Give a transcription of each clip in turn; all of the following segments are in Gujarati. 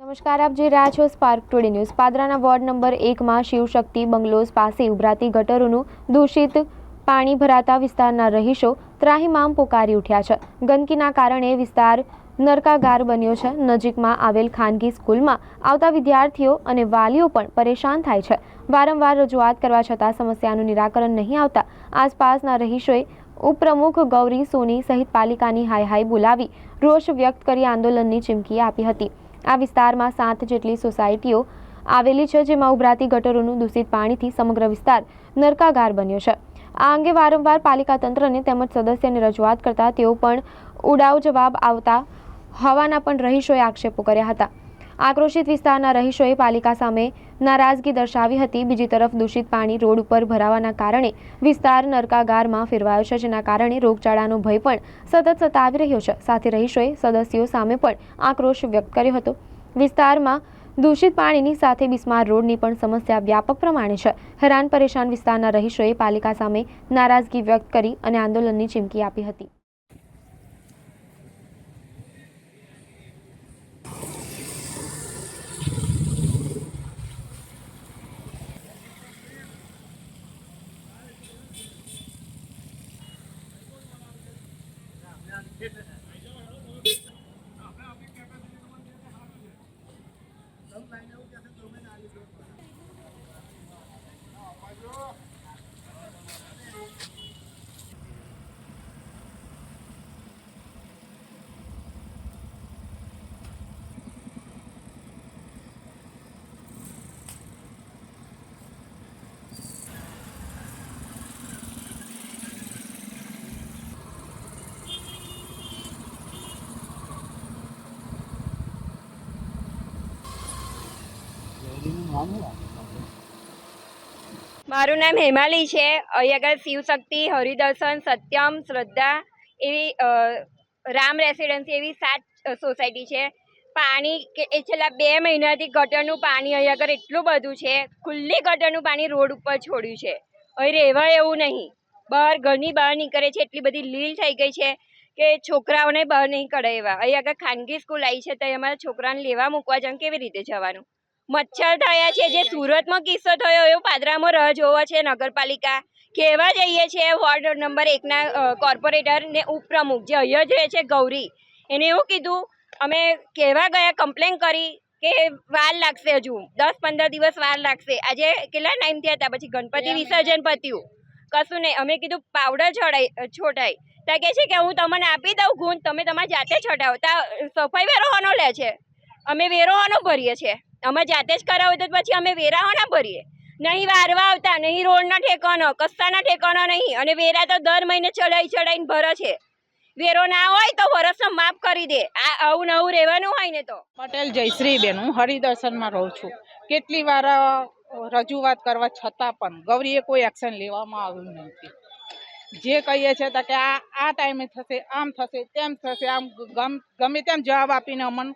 નમસ્કાર, આપ જોઈ રહ્યા છો સ્પાર્ક ટુડે ન્યૂઝ પાદરાના વોર્ડ નંબર એકમાં શિવશક્તિ બંગલોઝ પાસે ઉભરાતી ગટરોનું દૂષિત પાણી ભરાતા વિસ્તારના રહીશો ત્રાહીમામ પોકારી ઉઠ્યા છે. ગંદકીના કારણે વિસ્તાર નરકાગાર બન્યો છે. નજીકમાં આવેલ ખાનગી સ્કૂલમાં આવતા વિદ્યાર્થીઓ અને વાલીઓ પણ પરેશાન થાય છે. વારંવાર રજૂઆત કરવા છતાં સમસ્યાનું નિરાકરણ નહીં આવતા આસપાસના રહીશોએ ઉપપ્રમુખ ગૌરી સોની સહિત પાલિકાની હાય હાય બોલાવી રોષ વ્યક્ત કરી આંદોલનની ચીમકી આપી હતી. આ વિસ્તારમાં સાત જેટલી સોસાયટીઓ આવેલી છે, જેમાં ઉભરાતી ગટરોનું દૂષિત પાણીથી સમગ્ર વિસ્તાર નરકાગાર બન્યો છે. આ અંગે વારંવાર પાલિકા તંત્રને તેમજ સદસ્યને રજૂઆત કરતા તેઓ પણ ઉડાવ જવાબ આવતા હવાના પણ રહીશોએ આક્ષેપો કર્યા હતા. આક્રોશિત વિસ્તારના રહીશોએ પાલિકા સામે નારાજગી દર્શાવી હતી. બીજી તરફ દૂષિત પાણી રોડ ઉપર ભરાવાના કારણે વિસ્તાર નરકાગારમાં ફેરવાયો છે, જેના કારણે રોગચાળાનો ભય પણ સતત સતાવી રહ્યો છે. સાથે રહીશોએ સદસ્યો સામે પણ આક્રોશ વ્યક્ત કર્યો હતો. વિસ્તારમાં દૂષિત પાણીની સાથે બિસ્માર રોડની પણ સમસ્યા વ્યાપક પ્રમાણે છે. હેરાન પરેશાન વિસ્તારના રહીશોએ પાલિકા સામે નારાજગી વ્યક્ત કરી અને આંદોલનની ચીમકી આપી હતી. મારું નામ હેમાલી છે. અહીં આગળ શિવશક્તિ, હરિદર્શન, સત્યમ, શ્રદ્ધા એવી રામ રેસિડેન્સી એવી સાત સોસાયટી છે. પાણી કે, એ છેલ્લા બે મહિનાથી ગટરનું પાણી અહીં આગળ એટલું બધું છે, ખુલ્લી ગટરનું પાણી રોડ ઉપર છોડ્યું છે. અહીં રહેવાય એવું નહીં. બહાર ઘરની બહાર નીકળે છે, એટલી બધી લીલ થઈ ગઈ છે કે છોકરાઓને બહાર નહીં એવા. અહીં આગળ ખાનગી સ્કૂલ આવી છે, તો અમારા છોકરાને લેવા મૂકવા જવાનું કેવી રીતે જવાનું? મચ્છર થયા છે જે સુરતમાં કિસ્સો થયો એવો પાદરામાં રહ જોવો છે નગરપાલિકા. કહેવા જઈએ છે વોર્ડ નંબર એકના કોર્પોરેટર ને ઉપપ્રમુખ જે અહીંયા જ રહે છે ગૌરી. એને એવું કીધું અમે કહેવા ગયા કમ્પ્લેન કરી કે વાર લાગશે હજુ. દસ પંદર દિવસ વાર લાગશે. આજે કેટલા ટાઈમ થયા હતા? પછી ગણપતિ વિસર્જન પત્યું. કશું નહીં. અમે કીધું પાવડર છોડાય છોટાય ત્યાં કહે છે કે હું તમને આપી દઉં ગુણ. તમે તમારી જાતે છોટાવો ત્યાં સફાઈ વેરો હોનો લે છે. અમે વેરો હોનો ભરીએ છીએ. અમે જાતે જ કરાવું તો પછી અમે વેરાઓ ના ભરીએ? નહીં વારવા આવતા, નહીં રોડના ઠેકાનો કસ્તાના ઠેકાનો નહીં. અને વેરા તો દર મહિને ચડાઈ ચડાઈને ભરે છે. વેરો ના હોય તો વરસનો માફ કરી દે. આ આવું નવું રહેવાનું હોય ને તો. પટેલ જયશ્રીબેન, હું હરિદર્શનમાં રહું છું. કેટલી વાર રજૂઆત કરવા છતાં પણ ગૌરીએ કોઈ એક્શન લેવામાં આવ્યું નથી. જે કહીએ છે તો કે આ આ ટાઈમે થશે, આમ થશે, તેમ થશે, આમ ગમે તેમ જવાબ આપીને અમને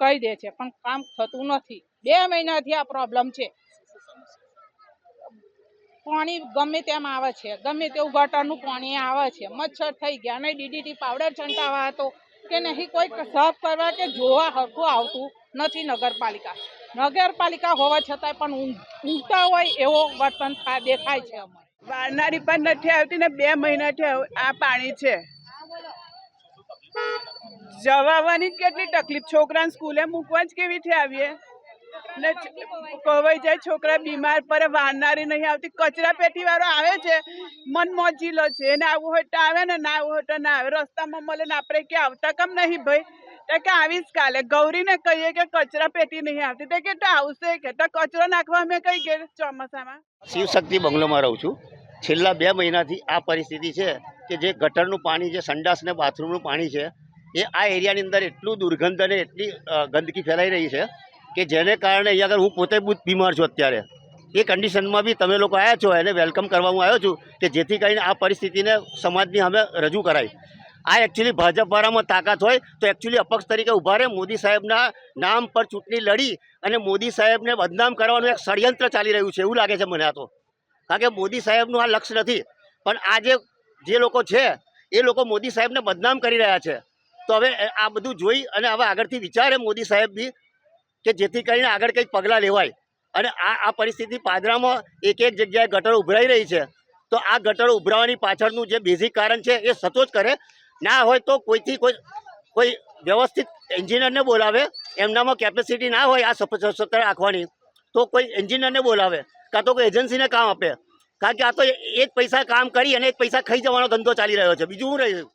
કહી દે છે, પણ કામ થતું નથી. બે મહિનાથી આ પ્રોબ્લેમ છે. પાણી ગમે તેમ આવે છે, ગમે તેવું ગટરનું પાણી આવે છે. મચ્છર થઈ ગયા નહીં ડીડીટી પાવડર છંટાવા હતો કે નહીં, કોઈ સાફ કરવા કે જોવા હરખું આવતું નથી નગરપાલિકા. નગરપાલિકા હોવા છતાંય પણ ઊંઘ ઊંઘતા હોય એવો વર્તન દેખાય છે અમારે. વારનારી પણ નથી આવતી ને બે મહિનાથી આ પાણી છે. જવાની કેટલી તકલીફ? છોકરાને સ્કૂલે મૂકવા જ કેવી રીતે આવીએ? ને ચ- જાય છોકરા બીમાર પડે, વારનારી નહીં આવતી. કચરા પેટી વાળો આવે છે, મન મોજીલો છે. એને આવવું હોય તો આવે ને, ના આવું હોય તો ના આવે. રસ્તામાં મળે ને આપણે કે આવતા કેમ નહીં ભાઈ? કે આવીશ કાલે. ગૌરીને કહીએ કે કચરા પેટી નહીં આવતી. તો કે તો આવશે કે. તો કચરો નાખવા અમે કઈ ગયા ચોમાસામાં? શિવશક્તિ બંગલોમાં રહું છું. છેલ્લા બે મહિનાથી આ પરિસ્થિતિ છે કે જે ગટરનું પાણી જે સંડાસ ને બાથરૂમનું પાણી છે એ આ એરિયાની અંદર એટલું દુર્ગંધ અને એટલી ગંદકી ફેલાઈ રહી છે કે જેને કારણે અહીંયા હું પોતે બીમાર છું અત્યારે. એ કન્ડિશનમાં બી તમે લોકો આવ્યા છો, એને વેલકમ કરવા હું આવ્યો છું કે જેથી કરીને આ પરિસ્થિતિને સમાજની અમે રજૂ કરાય. આ એકચ્યુઅલી ભાજપવાળામાં તાકાત હોય તો એકચ્યુઅલી અપક્ષ તરીકે ઊભા રહે, મોદી સાહેબના નામ પર ચૂંટણી લડી અને મોદી સાહેબને બદનામ કરવાનું એક ષડયંત્ર ચાલી રહ્યું છે એવું લાગે છે મને આ તો. કારણ કે મોદી સાહેબનું આ લક્ષ્ય નથી, પણ આ જે જે લોકો છે, એ લોકો મોદી સાહેબને બદનામ કરી રહ્યા છે. તો હવે આ બધું જોઈ અને હવે આગળથી વિચારે મોદી સાહેબ બી કે જેથી કરીને આગળ કંઈક પગલાં લેવાય. અને આ આ પરિસ્થિતિ પાદરામાં એક એક જગ્યાએ ગટરો ઉભરાઈ રહી છે. તો આ ગટરો ઉભરાવાની પાછળનું જે બેઝિક કારણ છે એ સચોટ કરે. ના હોય તો કોઈથી કોઈ કોઈ વ્યવસ્થિત એન્જિનિયરને બોલાવે. એમનામાં કેપેસિટી ના હોય આ સત્તર રાખવાની. તો કોઈ એન્જિનિયરને બોલાવે. કાં તો કોઈ એજન્સીને કામ આપે. કારણ કે આ તો એક પૈસા કામ કરી અને એક પૈસા ખાઈ જવાનો ધંધો ચાલી રહ્યો છે. બીજું શું રહ્યું?